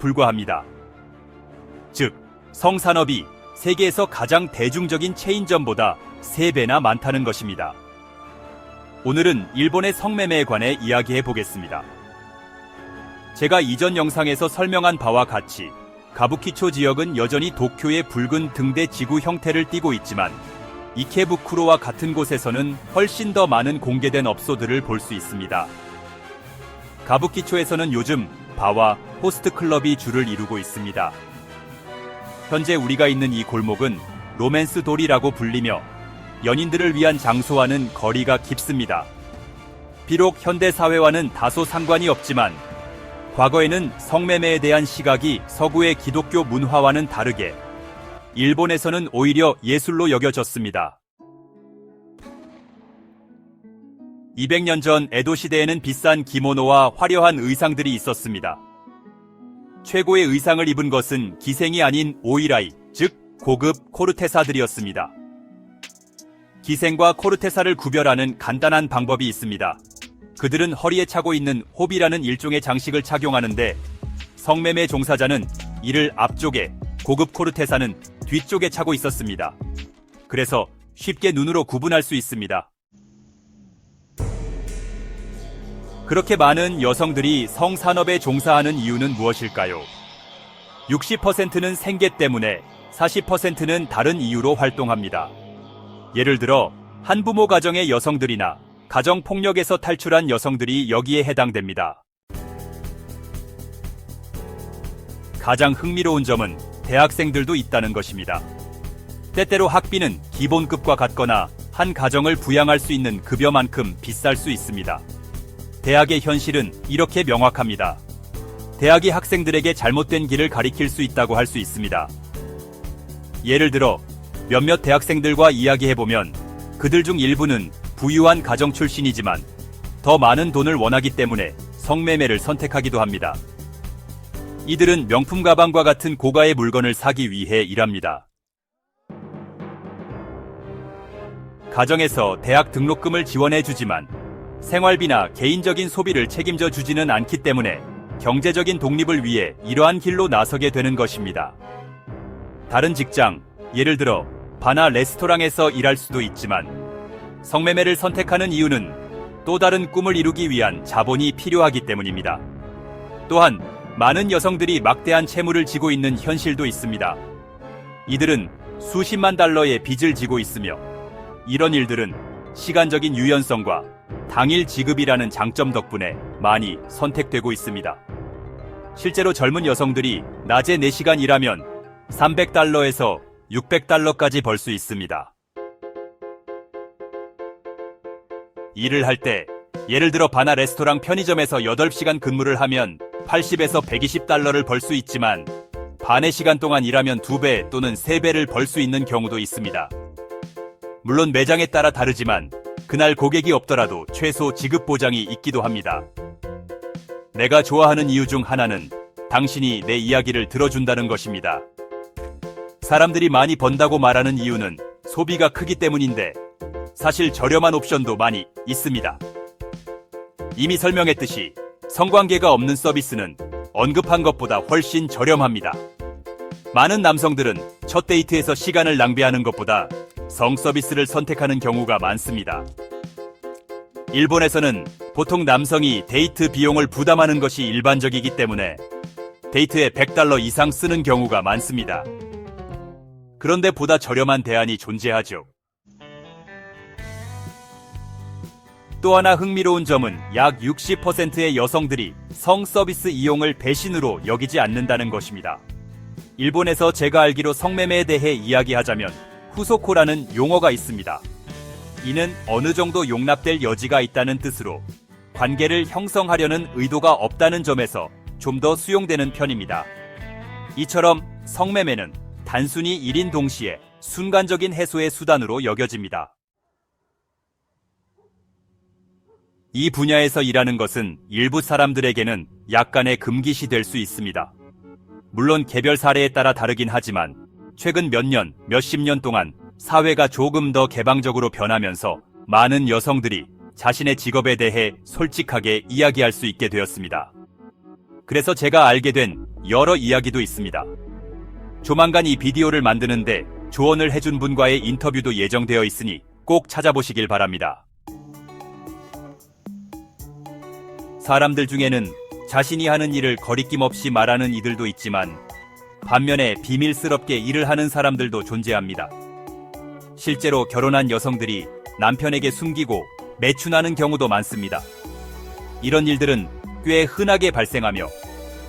불과합니다. 즉, 성산업이 세계에서 가장 대중적인 체인점보다 3배나 많다는 것입니다. 오늘은 일본의 성매매에 관해 이야기해 보겠습니다. 제가 이전 영상에서 설명한 바와 같이 가부키초 지역은 여전히 도쿄의 붉은 등대 지구 형태를 띠고 있지만 이케부쿠로와 같은 곳에서는 훨씬 더 많은 공개된 업소들을 볼 수 있습니다. 가부키초에서는 요즘 바와 호스트 클럽이 주를 이루고 있습니다. 현재 우리가 있는 이 골목은 로맨스 돌이라고 불리며 연인들을 위한 장소와는 거리가 깊습니다. 비록 현대 사회와는 다소 상관이 없지만 과거에는 성매매에 대한 시각이 서구의 기독교 문화와는 다르게 일본에서는 오히려 예술로 여겨졌습니다. 200년 전 에도 시대에는 비싼 기모노와 화려한 의상들이 있었습니다. 최고의 의상을 입은 것은 기생이 아닌 오이라이, 즉 고급 코르테사들이었습니다. 기생과 코르테사를 구별하는 간단한 방법이 있습니다. 그들은 허리에 차고 있는 호비라는 일종의 장식을 착용하는데 성매매 종사자는 이를 앞쪽에 고급 코르테사는 뒤쪽에 차고 있었습니다. 그래서 쉽게 눈으로 구분할 수 있습니다. 그렇게 많은 여성들이 성산업에 종사하는 이유는 무엇일까요? 60%는 생계 때문에 40%는 다른 이유로 활동합니다. 예를 들어 한부모 가정의 여성들이나 가정 폭력에서 탈출한 여성들이 여기에 해당됩니다. 가장 흥미로운 점은 대학생들도 있다는 것입니다. 때때로 학비는 기본급과 같거나 한 가정을 부양할 수 있는 급여만큼 비쌀 수 있습니다. 대학의 현실은 이렇게 명확합니다. 대학이 학생들에게 잘못된 길을 가리킬 수 있다고 할 수 있습니다. 예를 들어 몇몇 대학생들과 이야기해보면 그들 중 일부는 부유한 가정 출신이지만 더 많은 돈을 원하기 때문에 성매매를 선택하기도 합니다. 이들은 명품 가방과 같은 고가의 물건을 사기 위해 일합니다. 가정에서 대학 등록금을 지원해 주지만 생활비나 개인적인 소비를 책임져 주지는 않기 때문에 경제적인 독립을 위해 이러한 길로 나서게 되는 것입니다. 다른 직장, 예를 들어 바나 레스토랑에서 일할 수도 있지만 성매매를 선택하는 이유는 또 다른 꿈을 이루기 위한 자본이 필요하기 때문입니다. 또한 많은 여성들이 막대한 채무를 지고 있는 현실도 있습니다. 이들은 수십만 달러의 빚을 지고 있으며 이런 일들은 시간적인 유연성과 당일 지급이라는 장점 덕분에 많이 선택되고 있습니다. 실제로 젊은 여성들이 낮에 4시간 일하면 300달러에서 600달러까지 벌 수 있습니다. 일을 할 때 예를 들어 바나 레스토랑 편의점에서 8시간 근무를 하면 80에서 120달러를 벌 수 있지만 반의 시간 동안 일하면 2배 또는 3배를 벌 수 있는 경우도 있습니다. 물론 매장에 따라 다르지만 그날 고객이 없더라도 최소 지급 보장이 있기도 합니다. 내가 좋아하는 이유 중 하나는 당신이 내 이야기를 들어준다는 것입니다. 사람들이 많이 번다고 말하는 이유는 소비가 크기 때문인데 사실 저렴한 옵션도 많이 있습니다. 이미 설명했듯이 성관계가 없는 서비스는 언급한 것보다 훨씬 저렴합니다. 많은 남성들은 첫 데이트에서 시간을 낭비하는 것보다 성 서비스를 선택하는 경우가 많습니다. 일본에서는 보통 남성이 데이트 비용을 부담하는 것이 일반적이기 때문에 데이트에 100달러 이상 쓰는 경우가 많습니다. 그런데 보다 저렴한 대안이 존재하죠. 또 하나 흥미로운 점은 약 60%의 여성들이 성 서비스 이용을 배신으로 여기지 않는다는 것입니다. 일본에서 제가 알기로 성매매에 대해 이야기하자면 후소코라는 용어가 있습니다. 이는 어느 정도 용납될 여지가 있다는 뜻으로 관계를 형성하려는 의도가 없다는 점에서 좀 더 수용되는 편입니다. 이처럼 성매매는 단순히 1인 동시에 순간적인 해소의 수단으로 여겨집니다. 이 분야에서 일하는 것은 일부 사람들에게는 약간의 금기시 될 수 있습니다. 물론 개별 사례에 따라 다르긴 하지만 최근 몇 년, 몇십 년 동안 사회가 조금 더 개방적으로 변하면서 많은 여성들이 자신의 직업에 대해 솔직하게 이야기할 수 있게 되었습니다. 그래서 제가 알게 된 여러 이야기도 있습니다. 조만간 이 비디오를 만드는데 조언을 해준 분과의 인터뷰도 예정되어 있으니 꼭 찾아보시길 바랍니다. 사람들 중에는 자신이 하는 일을 거리낌 없이 말하는 이들도 있지만 반면에 비밀스럽게 일을 하는 사람들도 존재합니다. 실제로 결혼한 여성들이 남편에게 숨기고 매춘하는 경우도 많습니다. 이런 일들은 꽤 흔하게 발생하며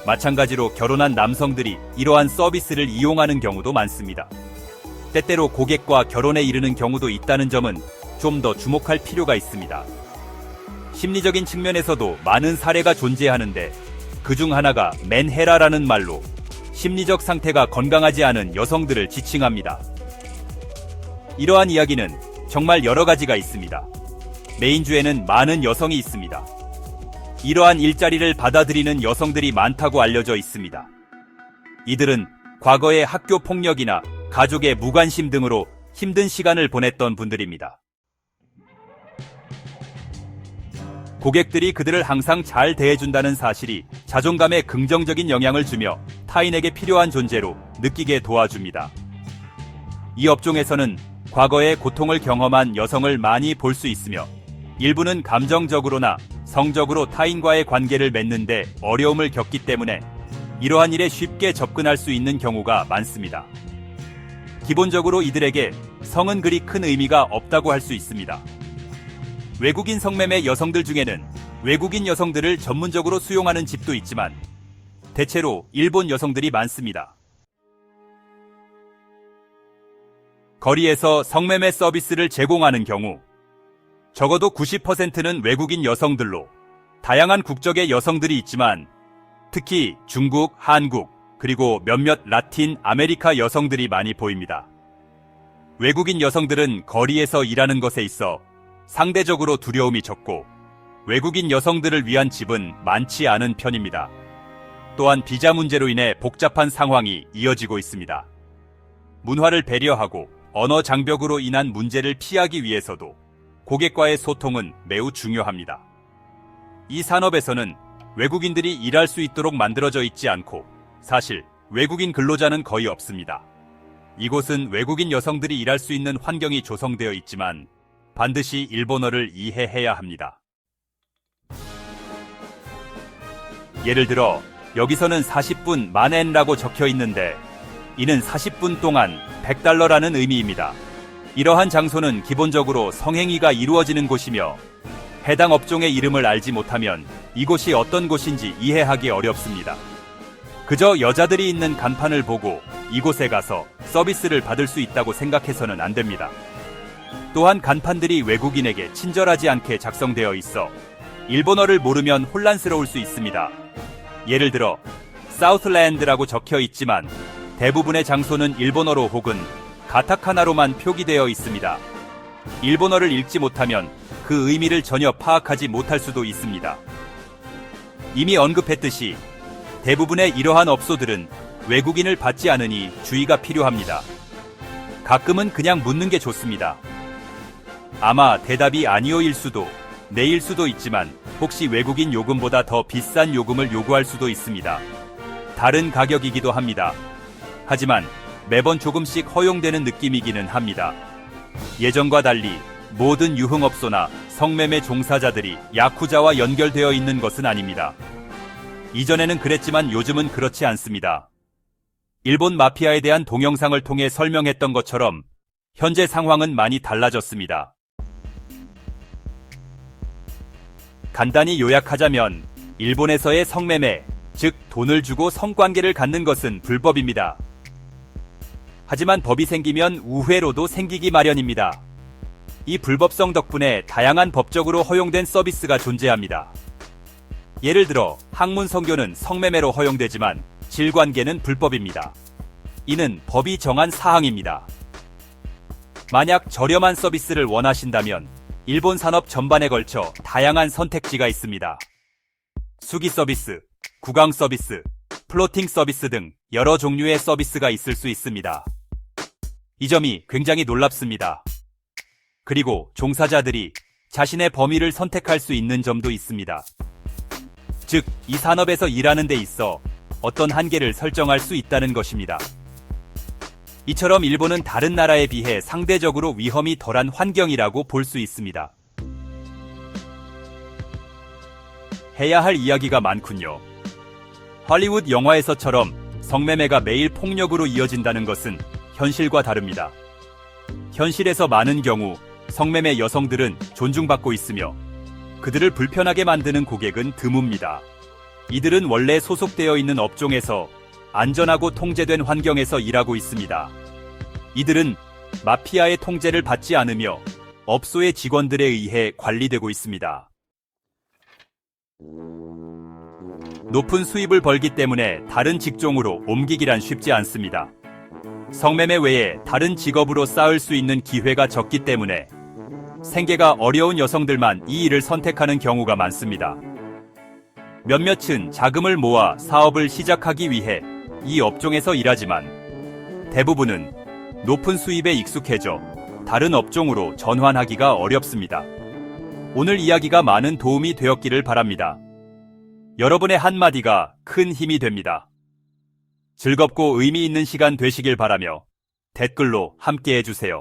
마찬가지로 결혼한 남성들이 이러한 서비스를 이용하는 경우도 많습니다. 때때로 고객과 결혼에 이르는 경우도 있다는 점은 좀 더 주목할 필요가 있습니다. 심리적인 측면에서도 많은 사례가 존재하는데 그 중 하나가 맨헤라라는 말로 심리적 상태가 건강하지 않은 여성들을 지칭합니다. 이러한 이야기는 정말 여러 가지가 있습니다. 메인주에는 많은 여성이 있습니다. 이러한 일자리를 받아들이는 여성들이 많다고 알려져 있습니다. 이들은 과거의 학교 폭력이나 가족의 무관심 등으로 힘든 시간을 보냈던 분들입니다. 고객들이 그들을 항상 잘 대해준다는 사실이 자존감에 긍정적인 영향을 주며 타인에게 필요한 존재로 느끼게 도와줍니다. 이 업종에서는 과거의 고통을 경험한 여성을 많이 볼 수 있으며 일부는 감정적으로나 성적으로 타인과의 관계를 맺는데 어려움을 겪기 때문에 이러한 일에 쉽게 접근할 수 있는 경우가 많습니다. 기본적으로 이들에게 성은 그리 큰 의미가 없다고 할 수 있습니다. 외국인 성매매 여성들 중에는 외국인 여성들을 전문적으로 수용하는 집도 있지만 대체로 일본 여성들이 많습니다. 거리에서 성매매 서비스를 제공하는 경우 적어도 90%는 외국인 여성들로 다양한 국적의 여성들이 있지만 특히 중국, 한국, 그리고 몇몇 라틴 아메리카 여성들이 많이 보입니다. 외국인 여성들은 거리에서 일하는 것에 있어 상대적으로 두려움이 적고 외국인 여성들을 위한 집은 많지 않은 편입니다. 또한 비자 문제로 인해 복잡한 상황이 이어지고 있습니다. 문화를 배려하고 언어 장벽으로 인한 문제를 피하기 위해서도 고객과의 소통은 매우 중요합니다. 이 산업에서는 외국인들이 일할 수 있도록 만들어져 있지 않고 사실 외국인 근로자는 거의 없습니다. 이곳은 외국인 여성들이 일할 수 있는 환경이 조성되어 있지만 반드시 일본어를 이해해야 합니다. 예를 들어 여기서는 40분 만엔라고 적혀 있는데 이는 40분 동안 100달러라는 의미입니다. 이러한 장소는 기본적으로 성행위가 이루어지는 곳이며 해당 업종의 이름을 알지 못하면 이곳이 어떤 곳인지 이해하기 어렵습니다. 그저 여자들이 있는 간판을 보고 이곳에 가서 서비스를 받을 수 있다고 생각해서는 안 됩니다. 또한 간판들이 외국인에게 친절하지 않게 작성되어 있어 일본어를 모르면 혼란스러울 수 있습니다. 예를 들어 사우스랜드라고 적혀 있지만 대부분의 장소는 일본어로 혹은 가타카나로만 표기되어 있습니다. 일본어를 읽지 못하면 그 의미를 전혀 파악하지 못할 수도 있습니다. 이미 언급했듯이 대부분의 이러한 업소들은 외국인을 받지 않으니 주의가 필요합니다. 가끔은 그냥 묻는 게 좋습니다. 아마 대답이 아니오일 수도, 네일 수도 있지만 혹시 외국인 요금보다 더 비싼 요금을 요구할 수도 있습니다. 다른 가격이기도 합니다. 하지만 매번 조금씩 허용되는 느낌이기는 합니다. 예전과 달리 모든 유흥업소나 성매매 종사자들이 야쿠자와 연결되어 있는 것은 아닙니다. 이전에는 그랬지만 요즘은 그렇지 않습니다. 일본 마피아에 대한 동영상을 통해 설명했던 것처럼 현재 상황은 많이 달라졌습니다. 간단히 요약하자면 일본에서의 성매매, 즉 돈을 주고 성관계를 갖는 것은 불법입니다. 하지만 법이 생기면 우회로도 생기기 마련입니다. 이 불법성 덕분에 다양한 법적으로 허용된 서비스가 존재합니다. 예를 들어 학문 성교는 성매매로 허용되지만 질관계는 불법입니다. 이는 법이 정한 사항입니다. 만약 저렴한 서비스를 원하신다면 일본 산업 전반에 걸쳐 다양한 선택지가 있습니다. 수기 서비스, 구강 서비스, 플로팅 서비스 등 여러 종류의 서비스가 있을 수 있습니다. 이 점이 굉장히 놀랍습니다. 그리고 종사자들이 자신의 범위를 선택할 수 있는 점도 있습니다. 즉, 이 산업에서 일하는 데 있어 어떤 한계를 설정할 수 있다는 것입니다. 이처럼 일본은 다른 나라에 비해 상대적으로 위험이 덜한 환경이라고 볼 수 있습니다. 해야 할 이야기가 많군요. 할리우드 영화에서처럼 성매매가 매일 폭력으로 이어진다는 것은 현실과 다릅니다. 현실에서 많은 경우 성매매 여성들은 존중받고 있으며 그들을 불편하게 만드는 고객은 드뭅니다. 이들은 원래 소속되어 있는 업종에서 안전하고 통제된 환경에서 일하고 있습니다. 이들은 마피아의 통제를 받지 않으며 업소의 직원들에 의해 관리되고 있습니다. 높은 수입을 벌기 때문에 다른 직종으로 옮기기란 쉽지 않습니다. 성매매 외에 다른 직업으로 쌓을 수 있는 기회가 적기 때문에 생계가 어려운 여성들만 이 일을 선택하는 경우가 많습니다. 몇몇은 자금을 모아 사업을 시작하기 위해 이 업종에서 일하지만 대부분은 높은 수입에 익숙해져 다른 업종으로 전환하기가 어렵습니다. 오늘 이야기가 많은 도움이 되었기를 바랍니다. 여러분의 한마디가 큰 힘이 됩니다. 즐겁고 의미 있는 시간 되시길 바라며 댓글로 함께 해주세요.